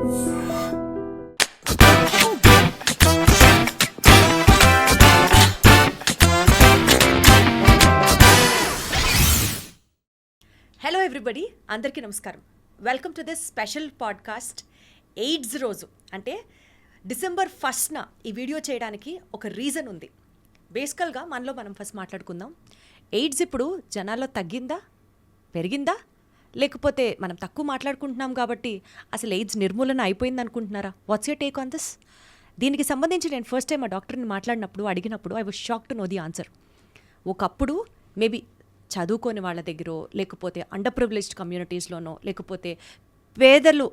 Hello everybody అందరికీ నమస్కారం. Welcome to this special podcast AIDS రోజు. అంటే డిసెంబర్ ఫస్ట్న ఈ వీడియో చేయడానికి ఒక రీజన్ ఉంది. బేసికల్గా మనలో మనం ఫస్ట్ మాట్లాడుకుందాం. ఎయిడ్స్ ఇప్పుడు జనాల్లో తగ్గిందా? పెరిగిందా? లేకపోతే మనం తక్కువ మాట్లాడుకుంటున్నాం కాబట్టి అసలు ఎయిడ్స్ నిర్మూలన అయిపోయింది అనుకుంటున్నారా? What's your take on this దీనికి సంబంధించి నేను ఫస్ట్ టైం ఆ డాక్టర్ని మాట్లాడినప్పుడు అడిగినప్పుడు I was shock to know the answer ఒకప్పుడు మేబీ చదువుకోని వాళ్ళ దగ్గర లేకపోతే అండర్ ప్రివిలేజ్డ్ కమ్యూనిటీస్లోనో లేకపోతే పేదలు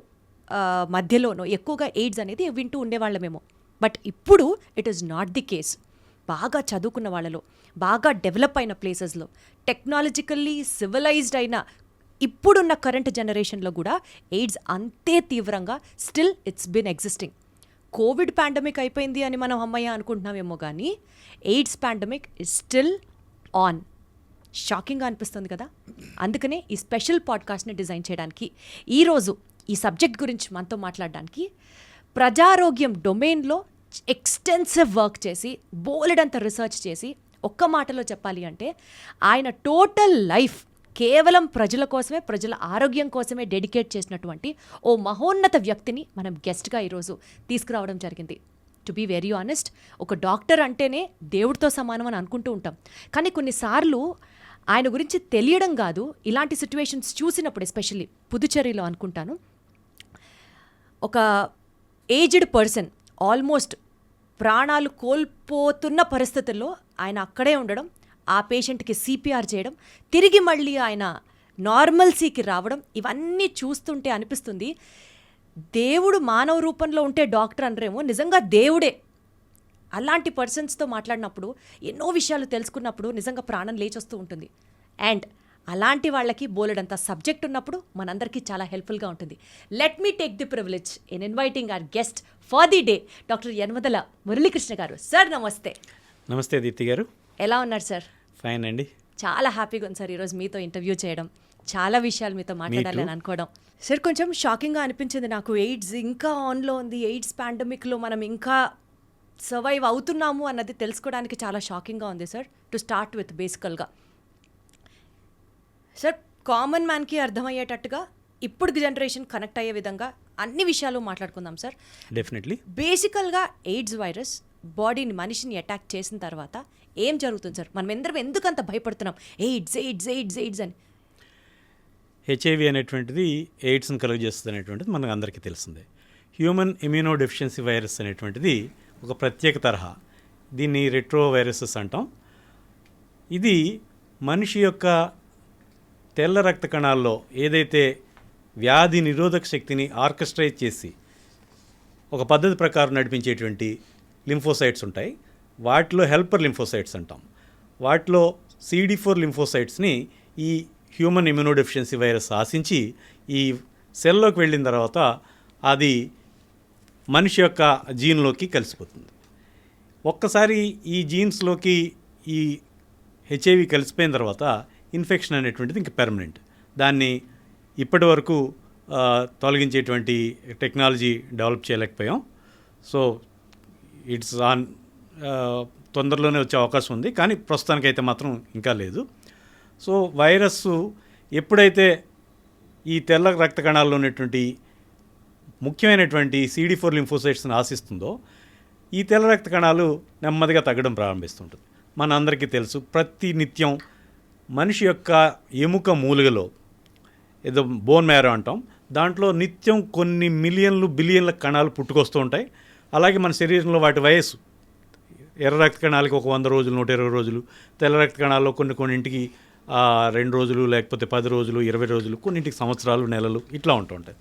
మధ్యలోనో ఎక్కువగా ఎయిడ్స్ అనేది వింటూ ఉండేవాళ్ళమేమో. బట్ ఇప్పుడు it is not the case బాగా చదువుకున్న వాళ్ళలో బాగా డెవలప్ అయిన ప్లేసెస్లో టెక్నాలజికల్లీ సివిలైజ్డ్ అయిన ఇప్పుడున్న కరెంట్ జనరేషన్లో కూడా ఎయిడ్స్ అంతే తీవ్రంగా still it's been existing covid pandemic అయిపోయింది అని మనం అమ్మయ్య అనుకుంటున్నామేమో కానీ AIDS pandemic is still on షాకింగ్గా అనిపిస్తుంది కదా? అందుకనే ఈ స్పెషల్ పాడ్కాస్ట్ని డిజైన్ చేయడానికి ఈరోజు ఈ సబ్జెక్ట్ గురించి మనతో మాట్లాడడానికి ప్రజారోగ్యం డొమైన్లో ఎక్స్టెన్సివ్ వర్క్ చేసి బోలెడంత రీసెర్చ్ చేసి ఒక్క మాటలో చెప్పాలి అంటే ఆయన టోటల్ లైఫ్ కేవలం ప్రజల కోసమే ప్రజల ఆరోగ్యం కోసమే డెడికేట్ చేసినటువంటి ఓ మహోన్నత వ్యక్తిని మనం గెస్ట్గా ఈరోజు తీసుకురావడం జరిగింది. టు బీ వెరీ ఆనెస్ట్ ఒక డాక్టర్ అంటేనే దేవుడితో సమానం అని అనుకుంటూ ఉంటాం. కానీ కొన్నిసార్లు ఆయన గురించి తెలియడం కాదు ఇలాంటి సిచ్యువేషన్స్ చూసినప్పుడు ఎస్పెషల్లీ పుదుచేరిలో అనుకుంటాను. ఒక ఏజ్డ్ పర్సన్ ఆల్మోస్ట్ ప్రాణాలు కోల్పోతున్న పరిస్థితుల్లో ఆయన అక్కడే ఉండడం ఆ పేషెంట్కి సిపిఆర్ చేయడం తిరిగి మళ్ళీ ఆయన నార్మల్సీకి రావడం ఇవన్నీ చూస్తుంటే అనిపిస్తుంది. దేవుడు మానవ రూపంలో ఉంటే డాక్టర్ అనరేమో నిజంగా దేవుడే. అలాంటి పర్సన్స్తో మాట్లాడినప్పుడు ఎన్నో విషయాలు తెలుసుకున్నప్పుడు నిజంగా ప్రాణం లేచొస్తూ ఉంటుంది. అండ్ అలాంటి వాళ్ళకి బోలెడంత సబ్జెక్ట్ ఉన్నప్పుడు మనందరికీ చాలా హెల్ప్ఫుల్గా ఉంటుంది. Let me take the privilege in inviting our guest for the day doctor Yanamadala Muralikrishna garu. Sir నమస్తే. నమస్తే దీప్తి గారు. ఎలా ఉన్నారు సార్? ఫైన్ అండి. చాలా హ్యాపీగా ఉంది సార్ ఈరోజు మీతో ఇంటర్వ్యూ చేయడం. చాలా విషయాలు మీతో మాట్లాడాలి అని అనుకోవడం. సార్ కొంచెం షాకింగ్గా అనిపించింది నాకు. ఎయిడ్స్ ఇంకా ఆన్లో ఉంది. ఎయిడ్స్ పాండమిక్లో మనం ఇంకా సర్వైవ్ అవుతున్నాము అన్నది తెలుసుకోవడానికి చాలా షాకింగ్గా ఉంది సార్. టు స్టార్ట్ విత్ బేసికల్గా. సార్ కామన్ మ్యాన్కి అర్థమయ్యేటట్టుగా ఇప్పుడు జనరేషన్ కనెక్ట్ అయ్యే విధంగా అన్ని విషయాలు మాట్లాడుకుందాం సార్. డెఫినెట్లీ బేసికల్గా ఎయిడ్స్ వైరస్ బాడీని మనిషిని అటాక్ చేసిన తర్వాత ఏం జరుగుతుంది సార్? మనం ఎందరం ఎందుకంత భయపడుతున్నాం? ఎయిడ్స్ ఎయిడ్స్ ఎయిడ్స్ ఎయిడ్స్ అని. హెచ్ఐవి అనేటువంటిది ఎయిడ్స్ని కలుగజేస్తుంది అనేటువంటిది మనకు అందరికీ తెలిసిందే. హ్యూమన్ ఇమ్యూనో డెఫిషియన్సీ వైరస్ అనేటువంటిది ఒక ప్రత్యేక తరహా. దీన్ని రెట్రో వైరసెస్ అంటాం. ఇది మనిషి యొక్క తెల్ల రక్త కణాల్లో ఏదైతే వ్యాధి నిరోధక శక్తిని ఆర్కెస్ట్రైజ్ చేసి ఒక పద్ధతి ప్రకారం నడిపించేటువంటి లింఫోసైట్స్ ఉంటాయి. వాటిలో హెల్పర్ లింఫోసైట్స్ అంటాం. వాటిలో సిడి ఫోర్ లింఫోసైట్స్ని ఈ హ్యూమన్ ఇమ్యూనోడెఫిషియన్సీ వైరస్ ఆశించి ఈ సెల్లోకి వెళ్ళిన తర్వాత అది మనిషి యొక్క జీన్లోకి కలిసిపోతుంది. ఒక్కసారి ఈ జీన్స్లోకి ఈ హెచ్ఐవి కలిసిపోయిన తర్వాత ఇన్ఫెక్షన్ అనేటువంటిది ఇంక పెర్మనెంట్ దాన్ని ఇప్పటి వరకు తొలగించేటువంటి టెక్నాలజీ డెవలప్ చేయలేకపోయాం. సో ఇట్స్ ఆన్ తొందరలోనే వచ్చే అవకాశం ఉంది కానీ ప్రస్తుతానికైతే మాత్రం ఇంకా లేదు. సో వైరస్ ఎప్పుడైతే ఈ తెల్ల రక్త కణాల్లో ఉన్నటువంటి ముఖ్యమైనటువంటి సిడి ఫోర్ లింఫోసైట్స్ని ఆశిస్తుందో ఈ తెల్ల రక్త కణాలు నెమ్మదిగా తగ్గడం ప్రారంభిస్తుంటుంది. మన అందరికీ తెలుసు ప్రతి నిత్యం మనిషి యొక్క ఎముక మూలుగలో ఏదో బోన్ మ్యారో అంటాం దాంట్లో నిత్యం కొన్ని మిలియన్లు బిలియన్ల కణాలు పుట్టుకొస్తూ ఉంటాయి. అలాగే మన శరీరంలో వాటి వయస్సు ఎర్ర రక్త కణాలకి ఒక వంద రోజులు నూట ఇరవై రోజులు. తెల్ల రక్త కణాల్లో కొన్ని కొన్నింటికి రెండు రోజులు లేకపోతే పది రోజులు ఇరవై రోజులు కొన్నింటికి సంవత్సరాలు నెలలు ఇట్లా ఉంటూ ఉంటాయి.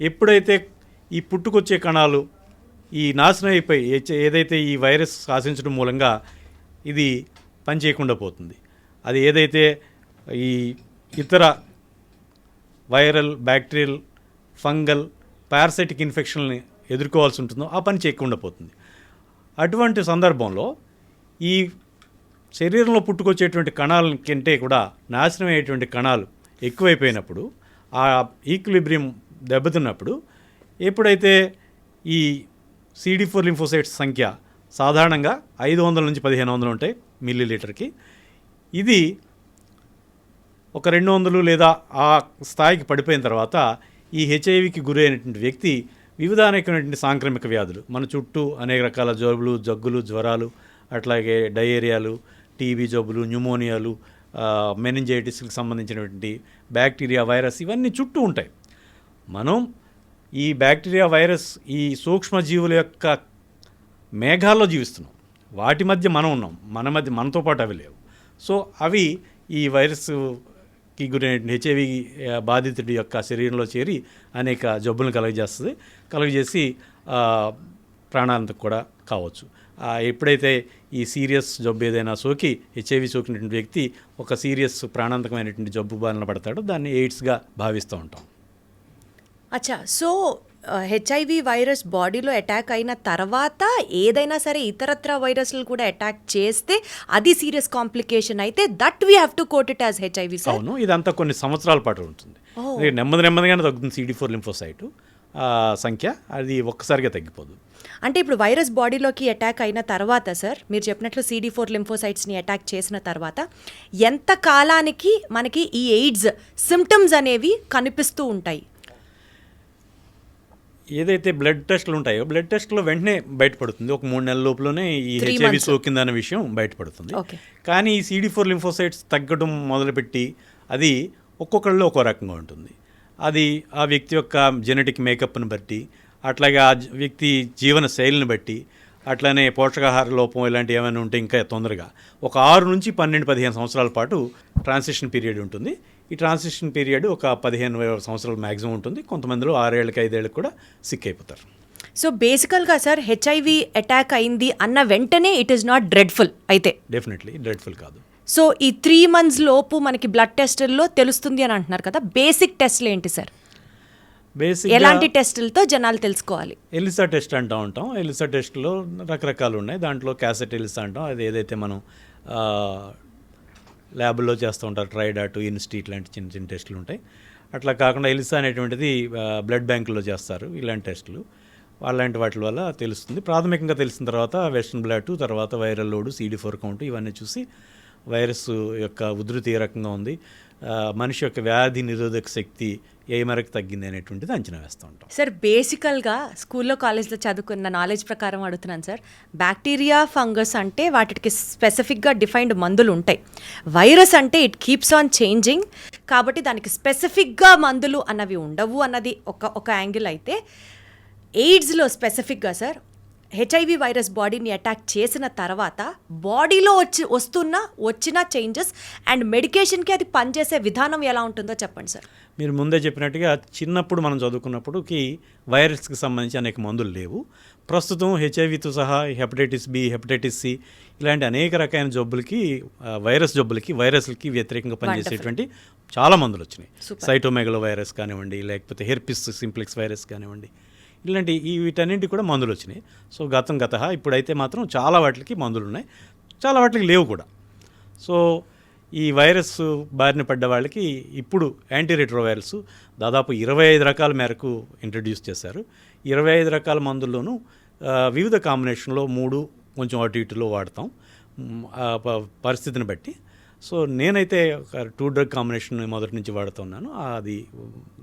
ఎప్పుడైతే ఈ పుట్టుకొచ్చే కణాలు ఈ నాశనం అయిపోయి ఏదైతే ఈ వైరస్ ఆశించడం మూలంగా ఇది పనిచేయకుండా పోతుంది అది ఏదైతే ఈ ఇతర వైరల్ బ్యాక్టీరియల్ ఫంగల్ పారాసైటిక్ ఇన్ఫెక్షన్ని ఎదుర్కోవాల్సి ఉంటుందో ఆ పని చేయకుండా పోతుంది. అటువంటి సందర్భంలో ఈ శరీరంలో పుట్టుకొచ్చేటువంటి కణాల కంటే కూడా నాశనం అయ్యేటువంటి కణాలు ఎక్కువైపోయినప్పుడు ఆ ఈక్విలిబ్రియం దెబ్బతిన్నప్పుడు ఎప్పుడైతే ఈ సిడి ఫోర్ లింఫోసైట్స్ సంఖ్య సాధారణంగా ఐదు వందల నుంచి పదిహేను వందలు ఉంటాయి మిల్లీ లీటర్కి ఇది ఒక రెండు వందలు లేదా ఆ స్థాయికి పడిపోయిన తర్వాత ఈ హెచ్ఐవికి గురైనటువంటి వ్యక్తి వివిధ అనేకమైనటువంటి సాంక్రమిక వ్యాధులు. మన చుట్టూ అనేక రకాల జబ్బులు జగ్గులు జ్వరాలు అట్లాగే డయేరియాలు టీబీ జబ్బులు న్యూమోనియాలు మెనింజైటిస్కి సంబంధించినటువంటి బ్యాక్టీరియా వైరస్ ఇవన్నీ చుట్టూ ఉంటాయి. మనం ఈ బ్యాక్టీరియా వైరస్ ఈ సూక్ష్మజీవుల యొక్క మేఘాల్లో జీవిస్తున్నాం. వాటి మధ్య మనం ఉన్నాం. మన మధ్య మనతో పాటు అవి లేవు. సో అవి ఈ వైరస్ కి గురైన హెచ్ఐవి బాధితుడి యొక్క శరీరంలో చేరి అనేక జబ్బులను కలుగజేస్తుంది. కలుగజేసి ప్రాణాంతకు కూడా కావచ్చు. ఎప్పుడైతే ఈ సీరియస్ జబ్బు ఏదైనా సోకి హెచ్ఐవి సోకినటువంటి వ్యక్తి ఒక సీరియస్ ప్రాణాంతకమైనటువంటి జబ్బు బారిన పడతాడో దాన్ని ఎయిడ్స్గా భావిస్తూ ఉంటాం. అచ్చా. సో హెచ్ఐవి వైరస్ బాడీలో అటాక్ అయిన తర్వాత ఏదైనా సరే ఇతరత్ర వైరస్లు కూడా అటాక్ చేస్తే అది సీరియస్ కాంప్లికేషన్ అయితే that we have to quote it as HIV అవును ఇదంతా కొన్ని సంవత్సరాల పాటు ఉంటుంది. నెమ్మది నెమ్మదిగానే తగ్గుతుంది సిడి ఫోర్ లింఫోసైట్ సంఖ్య అది ఒక్కసారిగా తగ్గిపోదు. అంటే ఇప్పుడు వైరస్ బాడీలోకి అటాక్ అయిన తర్వాత సార్ మీరు చెప్పినట్లు సిడి ఫోర్ లింఫోసైట్స్ని అటాక్ చేసిన తర్వాత ఎంత కాలానికి మనకి ఈ ఎయిడ్స్ సిమ్టమ్స్ అనేవి కనిపిస్తూ ఉంటాయి? ఏదైతే బ్లడ్ టెస్ట్లు ఉంటాయో బ్లడ్ టెస్ట్లో వెంటనే బయటపడుతుంది ఒక మూడు నెలల లోపలనే ఈ హెచ్ఐవి. సోకిందనే విషయం బయటపడుతుంది. కానీ ఈ సిడి ఫోర్ లింఫోసైట్స్ తగ్గడం మొదలుపెట్టి అది ఒక్కొక్కళ్ళలో ఒక్కో రకంగా ఉంటుంది అది ఆ వ్యక్తి యొక్క జెనెటిక్ మేకప్ని బట్టి అట్లాగే ఆ వ్యక్తి జీవన శైలిని బట్టి అట్లానే పోషకాహార లోపం ఇలాంటివి ఏమైనా ఉంటే ఇంకా తొందరగా ఒక ఆరు నుంచి పన్నెండు పదిహేను సంవత్సరాల పాటు ట్రాన్సిషన్ పీరియడ్ ఉంటుంది ఈ ట్రాన్సిషన్ పీరియడ్ ఒక పదిహేను సంవత్సరాలు మ్యాక్సిమం ఉంటుంది. కొంతమందిలో ఆరేళ్ళకి ఐదేళ్ళకి కూడా సిక్ అయిపోతారు. సో బేసికల్గా సార్ హెచ్ఐవి అటాక్ అయింది అన్న వెంటనే ఇట్ ఈస్ నాట్ డ్రెడ్ఫుల్ అయితే. డెఫినెట్లీ డ్రెడ్ఫుల్ కాదు. సో ఈ త్రీ మంత్స్ లోపు మనకి బ్లడ్ టెస్టుల్లో తెలుస్తుంది అని అంటున్నారు కదా బేసిక్ టెస్ట్లు ఏంటి సార్ బేసిక్ ఎలాంటి టెస్టులతో జనాలు తెలుసుకోవాలి? ఎలిసా టెస్ట్ అంటూ ఉంటాం. ఎలిసా టెస్ట్లో రకరకాలు ఉన్నాయి. దాంట్లో క్యాసెట్ ఎలిసా అంటాం. అది ఏదైతే మనం ల్యాబ్లో చేస్తూ ఉంటారు. ట్రైడాట్ ఇన్స్టిట్యూట్ లాంటి చిన్న చిన్న టెస్టులు ఉంటాయి. అట్లా కాకుండా ఎలిసా అనేటువంటిది బ్లడ్ బ్యాంకులో చేస్తారు ఇలాంటి టెస్టులు. అలాంటి వాటి వల్ల తెలుస్తుంది. ప్రాథమికంగా తెలిసిన తర్వాత వెస్ట్రన్ బ్లాట్ తర్వాత viral load CD four count ఇవన్నీ చూసి వైరస్ యొక్క ఉధృతి ఏ రకంగా ఉంది మనిషి యొక్క వ్యాధి నిరోధక శక్తి ఏ మేరకు తగ్గింది అనేటువంటిది అంచనా వేస్తూ ఉంటాం. సార్ బేసికల్గా స్కూల్లో కాలేజ్లో చదువుకున్న నాలెడ్జ్ ప్రకారం అడుగుతున్నాను సార్ బ్యాక్టీరియా ఫంగస్ అంటే వాటికి స్పెసిఫిక్గా డిఫైన్డ్ మందులు ఉంటాయి. వైరస్ అంటే ఇట్ కీప్స్ ఆన్ చేంజింగ్ కాబట్టి దానికి స్పెసిఫిక్గా మందులు అన్నవి ఉండవు అన్నది ఒక ఒక యాంగిల్ అయితే ఎయిడ్స్లో స్పెసిఫిక్గా సార్ హెచ్ఐవి వైరస్ బాడీని అటాక్ చేసిన తర్వాత బాడీలో వచ్చి వస్తున్న వచ్చిన చేంజెస్ అండ్ మెడికేషన్కి అది పనిచేసే విధానం ఎలా ఉంటుందో చెప్పండి సార్ మీరు ముందే చెప్పినట్టుగా చిన్నప్పుడు మనం చదువుకున్నప్పుడుకి వైరస్కి సంబంధించి అనేక మందులు లేవు. ప్రస్తుతం హెచ్ఐవితో సహా హెపటైటిస్ బి హెపటైటిస్ సి ఇలాంటి అనేక రకాలైన జబ్బులకి వైరస్ జబ్బులకి వైరస్లకి వ్యతిరేకంగా పనిచేసేటువంటి చాలా మందులు వచ్చినాయి. సైటోమెగలో వైరస్ కానివ్వండి లేకపోతే హెర్పిస్ సింప్లెక్స్ వైరస్ కానివ్వండి ఇలాంటి ఈ వీటన్నింటి కూడా మందులు వచ్చినాయి. సో గతం గత ఇప్పుడైతే మాత్రం చాలా వాటికి మందులు ఉన్నాయి. చాలా వాటికి లేవు కూడా. సో ఈ వైరస్ బారిన పడ్డ వాళ్ళకి ఇప్పుడు యాంటీ రెట్రోవైరల్స్ దాదాపు ఇరవై ఐదు రకాల మేరకు ఇంట్రడ్యూస్ చేశారు. ఇరవై ఐదు రకాల మందుల్లోనూ వివిధ కాంబినేషన్లో మూడు కొంచెం అటు ఇటులో వాడతాం. ప- పరిస్థితిని బట్టి. సో నేనైతే ఒక టూ డ్రగ్ కాంబినేషన్ మొదటి నుంచి వాడుతున్నాను అది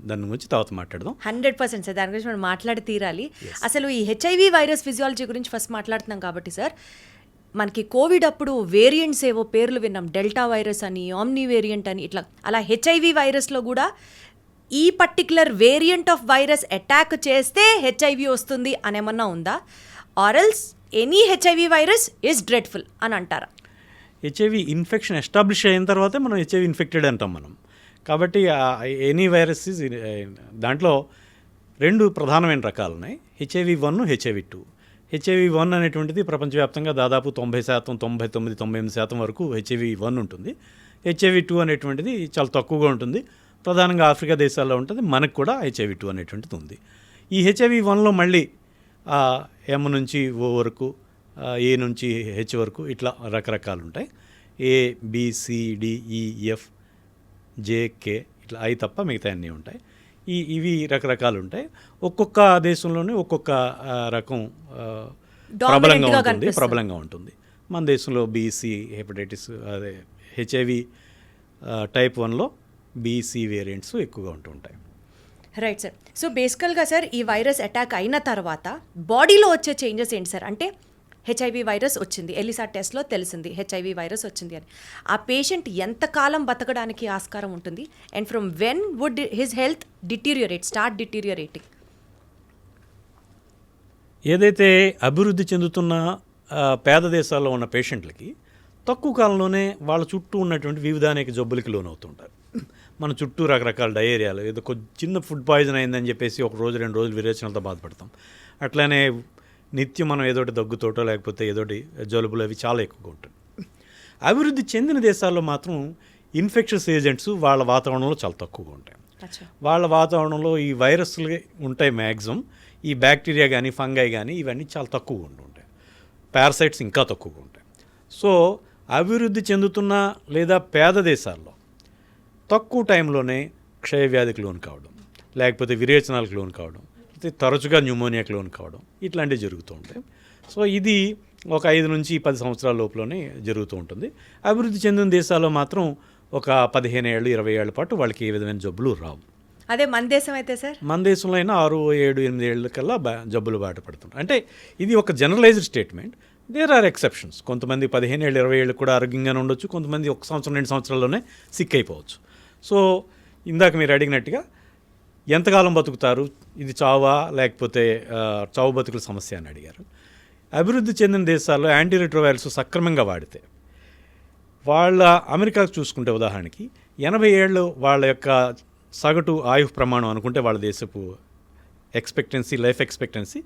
దాని గురించి తర్వాత మాట్లాడదాం. Hundred percent sir. దాని గురించి మనం మాట్లాడి తీరాలి. అసలు ఈ హెచ్ఐవి వైరస్ ఫిజియాలజీ గురించి ఫస్ట్ మాట్లాడుతున్నాం కాబట్టి సార్ మనకి కోవిడ్ అప్పుడు వేరియంట్స్ ఏవో పేర్లు విన్నాం. డెల్టా వైరస్ అని ఆమ్ని వేరియంట్ అని ఇట్లా. అలా హెచ్ఐవి వైరస్లో కూడా ఈ particular variant of virus attack చేస్తే హెచ్ఐవి వస్తుంది అనేమన్నా ఉందా? Or else any HIV virus is dreadful అని అంటారా? హెచ్ఐవి ఇన్ఫెక్షన్ ఎస్టాబ్లిష్ అయిన తర్వాతే మనం హెచ్ఐవి ఇన్ఫెక్టెడ్ అంటాం మనం. కాబట్టి ఎనీ వైరస్ దాంట్లో రెండు ప్రధానమైన రకాలు ఉన్నాయి HIV one HIV two HIV one అనేటువంటిది ప్రపంచవ్యాప్తంగా దాదాపు తొంభై శాతం తొంభై తొమ్మిది తొంభై ఎనిమిది శాతం వరకు హెచ్ఐవి వన్ ఉంటుంది. హెచ్ఐవి టూ అనేటువంటిది చాలా తక్కువగా ఉంటుంది. ప్రధానంగా ఆఫ్రికా దేశాల్లో ఉంటుంది. మనకు కూడా హెచ్ఐవి టూ అనేటువంటిది ఉంది. ఈ హెచ్ఐవి వన్లో మళ్ళీ ఎమ్ ఎం నుంచి ఓ వరకు ఏ నుంచి హెచ్ వరకు ఇట్లా రకరకాలు ఉంటాయి A B C D E F J K ఇట్లా అవి తప్ప మిగతా అన్నీ ఉంటాయి. ఈ ఇవి రకరకాలు ఉంటాయి ఒక్కొక్క దేశంలోనే ఒక్కొక్క రకం ప్రబలంగా ఉంటుంది. ప్రబలంగా ఉంటుంది. మన దేశంలో బీసీ హెపటైటిస్ అదే హెచ్ఐవి టైప్ వన్లో బీసీ వేరియంట్స్ ఎక్కువగా ఉంటూ ఉంటాయి. రైట్ సార్ సో బేసికల్గా సార్ ఈ వైరస్ అటాక్ అయిన తర్వాత బాడీలో వచ్చే చేంజెస్ ఏంటి సార్ అంటే హెచ్ఐవి వైరస్ వచ్చింది. ఎలిసా టెస్ట్లో తెలిసింది హెచ్ఐవి వైరస్ వచ్చింది అని. ఆ పేషెంట్ ఎంతకాలం బతకడానికి ఆస్కారం ఉంటుంది? And from when would his health deteriorate start deteriorating ఏదైతే అభివృద్ధి చెందుతున్న పేద దేశాల్లో ఉన్న పేషెంట్లకి తక్కువ కాలంలోనే వాళ్ళ చుట్టూ ఉన్నటువంటి వివిధ అనేక జబ్బులకి లోనవుతుంటారు. మన చుట్టూ రకరకాల డయేరియాలు ఏదో చిన్న ఫుడ్ పాయిజన్ అయిందని చెప్పేసి ఒక రోజు రెండు రోజులు విరేచనలతో బాధపడతాం. అట్లానే నిత్యం మనం ఏదోటి దగ్గుతోటో లేకపోతే ఏదోటి జలుబులు అవి చాలా ఎక్కువగా ఉంటుంది అభివృద్ధి చెందిన దేశాల్లో మాత్రం ఇన్ఫెక్షన్స్ ఏజెంట్స్ వాళ్ళ వాతావరణంలో చాలా తక్కువగా ఉంటాయి. వాళ్ళ వాతావరణంలో ఈ వైరస్లు ఉంటాయి మ్యాక్సిమం ఈ బ్యాక్టీరియా కానీ ఫంగై కానీ ఇవన్నీ చాలా తక్కువగా ఉంటుంటాయి పారసైట్స్ ఇంకా తక్కువగా ఉంటాయి. సో అభివృద్ధి చెందుతున్న లేదా పేద దేశాల్లో తక్కువ టైంలోనే క్షయవ్యాధికి లోన్ కావడం లేకపోతే విరేచనాలకు లోన్ కావడం లేకపోతే తరచుగా న్యూమోనియాకి లోన్ కావడం ఇట్లాంటివి జరుగుతూ ఉంటాయి. సో ఇది ఒక ఐదు నుంచి పది సంవత్సరాల లోపలనే జరుగుతూ ఉంటుంది. అభివృద్ధి చెందిన దేశాల్లో మాత్రం ఒక పదిహేను ఏళ్ళు ఇరవై ఏళ్ళ పాటు వాళ్ళకి ఏ విధమైన జబ్బులు రావు. అదే మన దేశం అయితే సార్? మన దేశంలో అయినా ఆరు ఏడు ఎనిమిది ఏళ్ళ కల్లా బా జబ్బులు బాటపడుతుంటాయి అంటే ఇది ఒక generalised statement. There are exceptions కొంతమంది పదిహేను ఏళ్ళు ఇరవై ఏళ్ళు కూడా ఆరోగ్యంగానే ఉండొచ్చు. కొంతమంది ఒక సంవత్సరం రెండు సంవత్సరాల్లోనే సిక్ అయిపోవచ్చు. సో ఇందాక మీరు అడిగినట్టుగా ఎంతకాలం బతుకుతారు? ఇది చావా లేకపోతే చావు బతుకుల సమస్య అని అడిగారు. అభివృద్ధి చెందిన దేశాల్లో యాంటీ రిట్రోవైరల్స్ సక్రమంగా వాడితే వాళ్ళ అమెరికాకు చూసుకుంటే ఉదాహరణకి ఎనభై ఏళ్ళు వాళ్ళ యొక్క సగటు ఆయు ప్రమాణం అనుకుంటే వాళ్ళ దేశపు ఎక్స్పెక్టెన్సీ లైఫ్ ఎక్స్పెక్టెన్సీ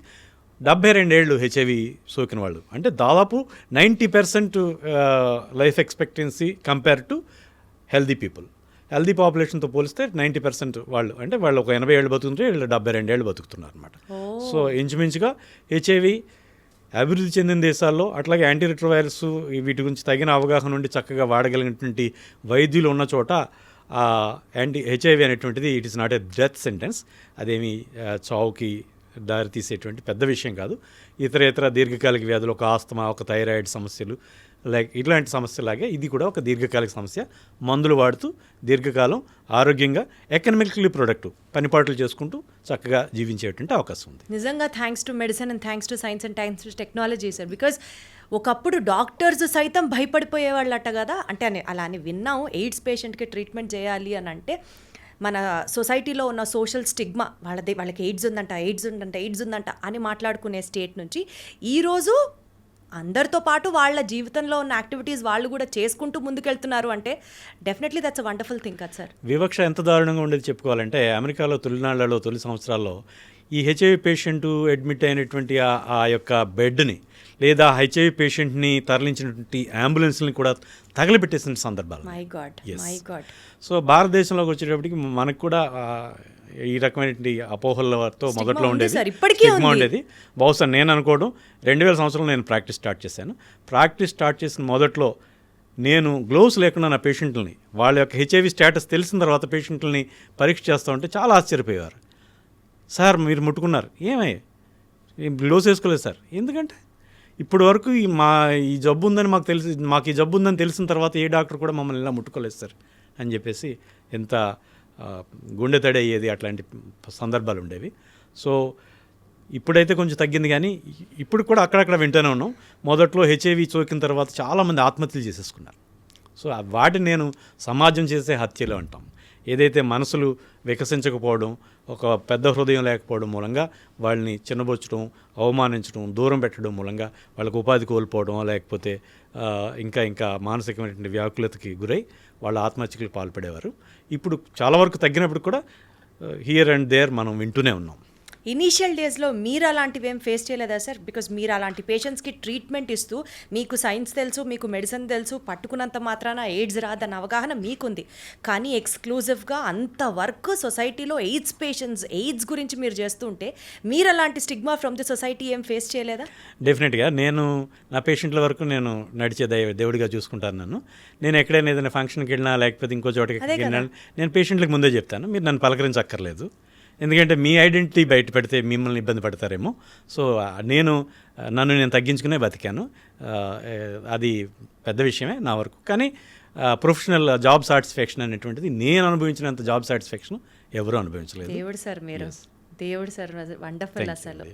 డెబ్బై రెండేళ్ళు హెచ్ఐవి సోకిన వాళ్ళు. అంటే దాదాపు ninety percent life expectancy compare to healthy people. Healthy పాపులేషన్తో పోలిస్తే నైంటీ పర్సెంట్ వాళ్ళు అంటే వాళ్ళు ఒక ఎనభై ఏళ్ళు బతుకుతుంటే వీళ్ళు డెబ్బై రెండేళ్ళు బతుకుతున్నారు అనమాట సో ఇంచుమించుగా హెచ్ఐవి అభివృద్ధి చెందిన దేశాల్లో అట్లాగే యాంటీ రిట్రోవైరస్ వీటి గురించి తగిన అవగాహన ఉండి చక్కగా వాడగలిగినటువంటి వైద్యులు ఉన్న చోట యాంటీ హెచ్ఐవి అనేటువంటిది it is not a death sentence అదేమి చావుకి దారితీసేటువంటి పెద్ద విషయం కాదు. ఇతర ఇతర దీర్ఘకాలిక వ్యాధులు ఒక ఆస్తమా ఒక థైరాయిడ్ సమస్యలు లైక్ ఇట్లాంటి సమస్యలాగే ఇది కూడా ఒక దీర్ఘకాలిక సమస్య. మందులు వాడుతూ దీర్ఘకాలం ఆరోగ్యంగా ఎకనామికలీ ప్రొడక్టివ్ పనిపాట్లు చేసుకుంటూ చక్కగా జీవించేటువంటి అవకాశం ఉంది. నిజంగా thanks to medicine and thanks to science and thanks to technology sir because ఒకప్పుడు డాక్టర్స్ సైతం భయపడిపోయేవాళ్ళట కదా. అంటే అలా అని విన్నాం ఎయిడ్స్ పేషెంట్కి ట్రీట్మెంట్ చేయాలి అని అంటే మన సొసైటీలో ఉన్న సోషల్ స్టిగ్మా వాళ్ళది వాళ్ళకి ఎయిడ్స్ ఉందంట ఎయిడ్స్ ఉందంట ఎయిడ్స్ ఉందంట అని మాట్లాడుకునే స్టేట్ నుంచి ఈరోజు అందరితో పాటు వాళ్ళ జీవితంలో ఉన్న యాక్టివిటీస్ వాళ్ళు కూడా చేసుకుంటూ ముందుకెళ్తున్నారు అంటే డెఫినెట్లీ దట్స్ వండర్ఫుల్ థింగ్ కదా సార్? వివక్ష ఎంత దారుణంగా ఉండేది చెప్పుకోవాలంటే అమెరికాలో తొలినాళ్ళలో తొలి సంవత్సరాల్లో ఈ హెచ్ఐవి పేషెంట్ అడ్మిట్ అయినటువంటి ఆ ఆ యొక్క బెడ్ని లేదా హెచ్ఐవి పేషెంట్ని తరలించినటువంటి అంబులెన్స్ని కూడా తగలబెట్టేసిన సందర్భాలు. My God Yes. My God so భారతదేశంలోకి వచ్చేటప్పటికి మనకు కూడా ఈ రకమైనటువంటి అపోహలతో మొదట్లో ఉండేది. ఉంది. ఉండేది. బహుశా నేను అనుకోవడం రెండు వేల సంవత్సరంలో నేను ప్రాక్టీస్ స్టార్ట్ చేశాను. ప్రాక్టీస్ స్టార్ట్ చేసిన మొదట్లో నేను గ్లోవ్స్ లేకుండా నా పేషెంట్లని వాళ్ళ యొక్క హెచ్ఐవి స్టేటస్ తెలిసిన తర్వాత పేషెంట్లని పరీక్ష చేస్తూ ఉంటే చాలా ఆశ్చర్యపోయేవారు. సార్ మీరు ముట్టుకున్నారు. ఏమయ్య? గ్లోవ్స్ వేసుకోలేదు సార్. ఎందుకంటే ఇప్పుడు వరకు ఈ మా ఈ జబ్బు ఉందని మాకు తెలిసి మాకు ఈ జబ్బు ఉందని తెలిసిన తర్వాత ఏ డాక్టర్ కూడా మమ్మల్ని ఇలా ముట్టుకోలేదు సార్ అని చెప్పేసి ఎంత గుండె తడి అయ్యేది అట్లాంటి సందర్భాలు ఉండేవి. సో ఇప్పుడైతే కొంచెం తగ్గింది కానీ ఇప్పుడు కూడా అక్కడక్కడ వింటూనే ఉన్నాం. మొదట్లో హెచ్ఐవి సోకిన తర్వాత చాలామంది ఆత్మహత్యలు చేసేసుకున్నారు. సో వాటిని నేను సమాజం చేసే హత్యలు అంటాం. ఏదైతే మనసులు వికసించకపోవడం ఒక పెద్ద హృదయం లేకపోవడం మూలంగా వాళ్ళని చిన్నబొచ్చడం అవమానించడం దూరం పెట్టడం మూలంగా వాళ్ళకు ఉపాధి కోల్పోవడం లేకపోతే ఇంకా ఇంకా మానసికమైనటువంటి వ్యాకులతకి గురై వాళ్ళ ఆత్మహత్యలకు పాల్పడేవారు. ఇప్పుడు చాలా వరకు తగ్గినప్పుడు కూడా హియర్ అండ్ దేర్ మనం వింటూనే ఉన్నాం. ఇనీషియల్ డేస్లో మీరు అలాంటివి ఏం ఫేస్ చేయలేదా సార్ బికాజ్ మీరు అలాంటి పేషెంట్స్కి ట్రీట్మెంట్ ఇస్తూ మీకు సైన్స్ తెలుసు మీకు మెడిసిన్ తెలుసు పట్టుకున్నంత మాత్రాన ఎయిడ్స్ రాదన్న అవగాహన మీకుంది. కానీ ఎక్స్క్లూజివ్గా అంతవరకు సొసైటీలో ఎయిడ్స్ పేషెంట్స్ ఎయిడ్స్ గురించి మీరు చేస్తుంటే మీరు అలాంటి స్టిగ్మా ఫ్రమ్ ది సొసైటీ ఏం ఫేస్ చేయలేదా? డెఫినెట్గా నేను నా పేషెంట్ల వరకు నేను నడిచే దైవ దేవుడిగా చూసుకుంటాను నన్ను. నేను ఎక్కడైనా ఏదైనా ఫంక్షన్కి వెళ్ళినా లేకపోతే ఇంకో చోటకి వెళ్ళినా నేను పేషెంట్లకు ముందే చెప్తాను. మీరు నన్ను పలకరించక్కర్లేదు. ఎందుకంటే మీ ఐడెంటిటీ బయట పెడితే మిమ్మల్ని ఇబ్బంది పడతారేమో. సో నేను నన్ను నేను తగ్గించుకునే బతికాను. అది పెద్ద విషయమే నా వరకు. కానీ ప్రొఫెషనల్ జాబ్ సాటిస్ఫాక్షన్ అనేటువంటిది నేను అనుభవించినంత జాబ్ సాటిస్ఫాక్షన్ ఎవరూ అనుభవించలేదు. దేవుడు సార్ మీరు. దేవుడు సార్ వండర్ఫుల్ అసలు.